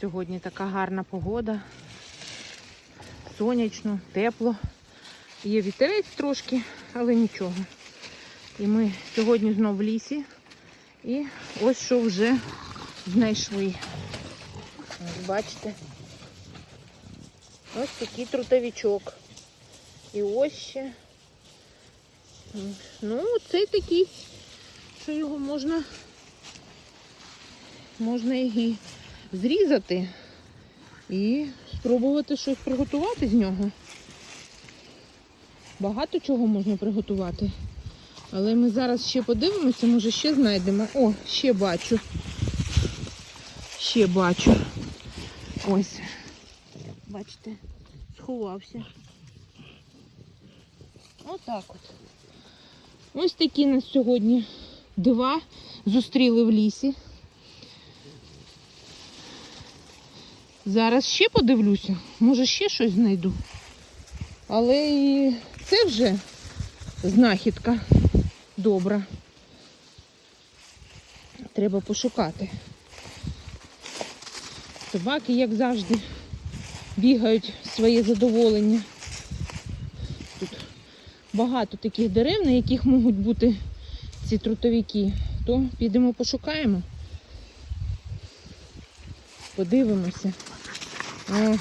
Сьогодні така гарна погода. Сонячно, тепло. Є вітерець трошки, але нічого. І ми сьогодні знов в лісі. І ось що вже знайшли. Ось бачите. Ось такий трутовичок. І ось ще. Ну, цей такий, що його можна, можна і зрізати і спробувати щось приготувати з нього. Багато чого можна приготувати. Але ми зараз ще подивимося, може ще знайдемо. О, ще бачу. Ще бачу. Ось. Бачите, сховався. Отак от. Ось такі нас сьогодні дива зустріли в лісі. Зараз ще подивлюся, може ще щось знайду. Але і це вже знахідка добра. Треба пошукати. Собаки, як завжди, бігають своє задоволення. Тут багато таких дерев, на яких можуть бути ці трутовики. То підемо пошукаємо. Подивимося. О.